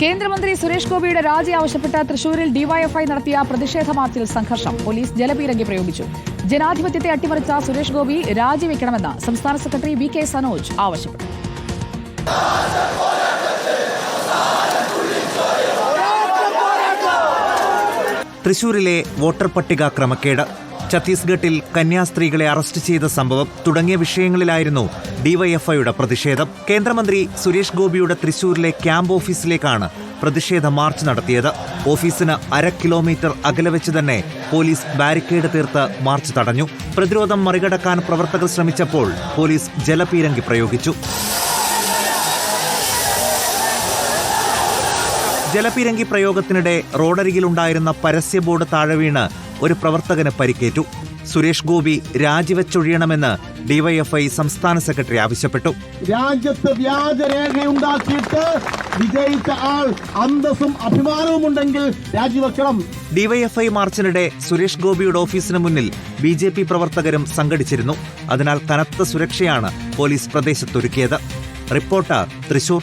കേന്ദ്രമന്ത്രി സുരേഷ് ഗോപിയുടെ രാജി ആവശ്യപ്പെട്ട് തൃശൂരിൽ ഡിവൈഎഫ്ഐ നടത്തിയ പ്രതിഷേധ മാർച്ചിൽ സംഘർഷം. പോലീസ് ജലപീരങ്കി പ്രയോഗിച്ചു. ജനാധിപത്യത്തെ അട്ടിമറിച്ച സുരേഷ് ഗോപി രാജിവെക്കണമെന്ന് സംസ്ഥാന സെക്രട്ടറി വി കെ സനോജ് ആവശ്യപ്പെട്ടു. തൃശൂരിലെ വോട്ടർ പട്ടിക ക്രമക്കേട്. ഛത്തീസ്ഗഡിൽ കന്യാസ്ത്രീകളെ അറസ്റ്റ് ചെയ്ത സംഭവം തുടങ്ങിയ വിഷയങ്ങളിലായിരുന്നു ഡിവൈഎഫ്ഐയുടെ പ്രതിഷേധം. കേന്ദ്രമന്ത്രി സുരേഷ് ഗോപിയുടെ തൃശൂരിലെ ക്യാമ്പ് ഓഫീസിലേക്കാണ് പ്രതിഷേധ മാർച്ച് നടത്തിയത്. ഓഫീസിന് അര കിലോമീറ്റർ അകലെ വെച്ച് തന്നെ പോലീസ് ബാരിക്കേഡ് തീർത്ത് മാർച്ച് തടഞ്ഞു. പ്രതിരോധം മറികടക്കാൻ പ്രവർത്തകർ ശ്രമിച്ചപ്പോൾ പോലീസ് ജലപീരങ്കി പ്രയോഗിച്ചു. ജലപീരങ്കി പ്രയോഗത്തിനിടെ റോഡരികിലുണ്ടായിരുന്ന പരസ്യ ബോർഡ് താഴെ വീണ് ഒരു പ്രവർത്തകന് പരിക്കേറ്റു. സുരേഷ് ഗോപി രാജിവെച്ചൊഴിയണമെന്ന് ഡിവൈഎഫ്ഐ സംസ്ഥാന സെക്രട്ടറി ആവശ്യപ്പെട്ടു. രാജ്യത്ത് വ്യാജരേഖയുണ്ടാക്കിയിട്ട് വിജയിച്ച ആൾ അന്തസ്സും അഭിമാനവും ഉണ്ടെങ്കിൽ രാജിവെക്കണം. ഡിവൈഎഫ്ഐ മാർച്ചിനിടെ സുരേഷ് ഗോപിയുടെ ഓഫീസിന് മുന്നിൽ ബി ജെ പി പ്രവർത്തകരും സംഘടിച്ചിരുന്നു. അതിനാൽ കനത്ത സുരക്ഷയാണ് പോലീസ് പ്രദേശത്തൊരുക്കിയത്. റിപ്പോർട്ടർ തൃശൂർ.